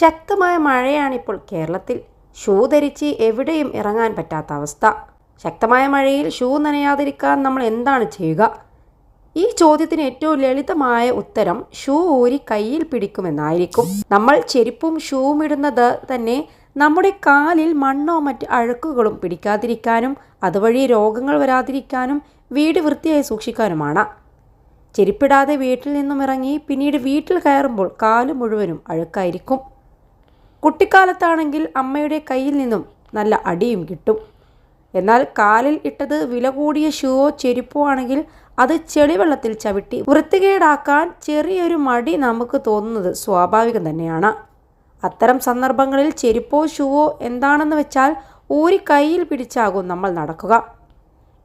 ശക്തമായ മഴയാണിപ്പോൾ കേരളത്തിൽ. ഷൂ ധരിച്ച് എവിടെയും ഇറങ്ങാൻ പറ്റാത്ത അവസ്ഥ. ശക്തമായ മഴയിൽ ഷൂ നനയാതിരിക്കാൻ നമ്മൾ എന്താണ് ചെയ്യുക? ഈ ചോദ്യത്തിന് ഏറ്റവും ലളിതമായ ഉത്തരം ഷൂ ഊരി കയ്യിൽ പിടിക്കുമെന്നായിരിക്കും. നമ്മൾ ചെരുപ്പും ഷൂവും ഇടുന്നത് തന്നെ നമ്മുടെ കാലിൽ മണ്ണോ മറ്റ് അഴുക്കുകളും പിടിക്കാതിരിക്കാനും അതുവഴി രോഗങ്ങൾ വരാതിരിക്കാനും വീട് വൃത്തിയായി സൂക്ഷിക്കാനുമാണ്. ചെരുപ്പിടാതെ വീട്ടിൽ നിന്നും ഇറങ്ങി പിന്നീട് വീട്ടിൽ കയറുമ്പോൾ കാൽ മുഴുവനും അഴുക്കായിരിക്കും. കുട്ടിക്കാലത്താണെങ്കിൽ അമ്മയുടെ കയ്യിൽ നിന്നും നല്ല അടിയും കിട്ടും. എന്നാൽ കാലിൽ ഇട്ടത് വില കൂടിയ ഷൂവോ ചെരുപ്പോ ആണെങ്കിൽ അത് ചെളിവെള്ളത്തിൽ ചവിട്ടി വൃത്തികേടാക്കാൻ ചെറിയൊരു മടി നമുക്ക് തോന്നുന്നത് സ്വാഭാവികം തന്നെയാണ്. അത്തരം സന്ദർഭങ്ങളിൽ ചെരുപ്പോ ഷൂവോ എന്താണെന്ന് വെച്ചാൽ ഊരി കയ്യിൽ പിടിച്ചാകും നമ്മൾ നടക്കുക.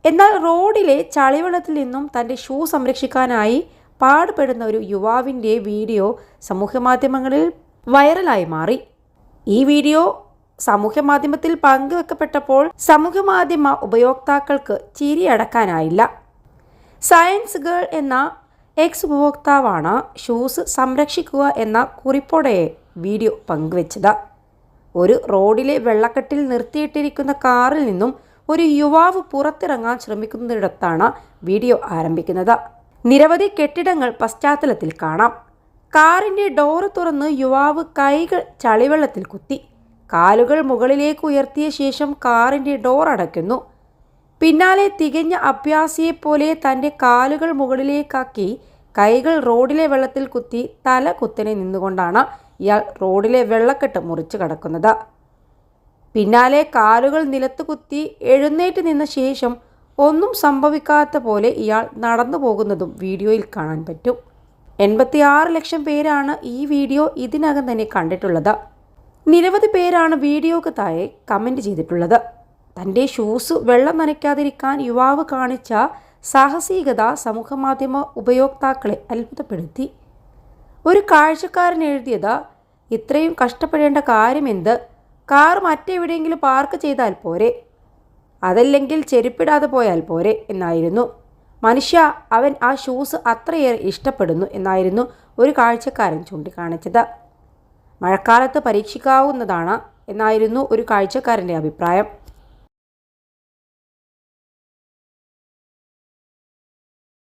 എന്നാൽ റോഡിലെ ചളിവെള്ളത്തിൽ നിന്നും തന്റെ ഷൂ സംരക്ഷിക്കാനായി പാടുപെടുന്ന ഒരു യുവാവിന്റെ വീഡിയോ സമൂഹമാധ്യമങ്ങളിൽ വൈറലായി മാറി. ഈ വീഡിയോ സമൂഹമാധ്യമത്തിൽ പങ്കുവെക്കപ്പെട്ടപ്പോൾ സമൂഹ മാധ്യമ ഉപയോക്താക്കൾക്ക് ചിരിയടക്കാനായില്ല സയൻസ് ഗേൾ എന്ന എക്സ് ഉപഭോക്താവാണ് ഷൂസ് സംരക്ഷിക്കുക എന്ന കുറിപ്പോടെ വീഡിയോ പങ്കുവച്ചത്. ഒരു റോഡിലെ വെള്ളക്കെട്ടിൽ നിർത്തിയിട്ടിരിക്കുന്ന കാറിൽ നിന്നും ഒരു യുവാവ് പുറത്തിറങ്ങാൻ ശ്രമിക്കുന്നിടത്താണ് വീഡിയോ ആരംഭിക്കുന്നത്. നിരവധി കെട്ടിടങ്ങൾ പശ്ചാത്തലത്തിൽ കാണാം. കാറിന്റെ ഡോറ് തുറന്ന് യുവാവ് കൈകൾ ചളിവെള്ളത്തിൽ കുത്തി. കാലുകൾ മുകളിലേക്ക് ഉയർത്തിയ ശേഷം കാറിന്റെ ഡോർ അടയ്ക്കുന്നു. പിന്നാലെ തികഞ്ഞ അഭ്യാസിയെപ്പോലെ തന്റെ കാലുകൾ മുകളിലേക്കാക്കി കൈകൾ റോഡിലെ വെള്ളത്തിൽ കുത്തി തല കുത്തിനെ നിന്നുകൊണ്ടാണ് ഇയാൾ റോഡിലെ വെള്ളക്കെട്ട് മുറിച്ച് കടക്കുന്നത്. പിന്നാലെ കാലുകൾ നിലത്ത് കുത്തി എഴുന്നേറ്റ് നിന്ന ശേഷം ഒന്നും സംഭവിക്കാത്ത പോലെ ഇയാൾ നടന്നു പോകുന്നതും വീഡിയോയിൽ കാണാൻ പറ്റും. എൺപത്തിയാറ് ലക്ഷം പേരാണ് ഈ വീഡിയോ ഇതിനകം തന്നെ കണ്ടിട്ടുള്ളത്. നിരവധി പേരാണ് വീഡിയോക്ക് താഴെ കമന്റ് ചെയ്തിട്ടുള്ളത്. തന്റെ ഷൂസ് വെള്ളം നനയ്ക്കാതിരിക്കാൻ യുവാവ് കാണിച്ച സാഹസികത സമൂഹമാധ്യമ ഉപയോക്താക്കളെ അത്ഭുതപ്പെടുത്തി. ഒരു കാഴ്ചക്കാരൻ എഴുതിയത് ഇത്രയും കഷ്ടപ്പെടേണ്ട കാര്യമെന്ത് കാർ മറ്റെവിടെയെങ്കിലും പാർക്ക് ചെയ്താൽ പോരെ? അതല്ലെങ്കിൽ ചെരുപ്പിടാതെ പോയാൽ പോരെ? എന്നായിരുന്നു. മനുഷ്യ അവൻ ആ ഷൂസ് അത്രയേറെ ഇഷ്ടപ്പെടുന്നു എന്നായിരുന്നു ഒരു കാഴ്ചക്കാരൻ ചൂണ്ടിക്കാണിച്ചത്. മഴക്കാലത്ത് പരീക്ഷിക്കാവുന്നതാണ് എന്നായിരുന്നു ഒരു കാഴ്ചക്കാരന്റെ അഭിപ്രായം.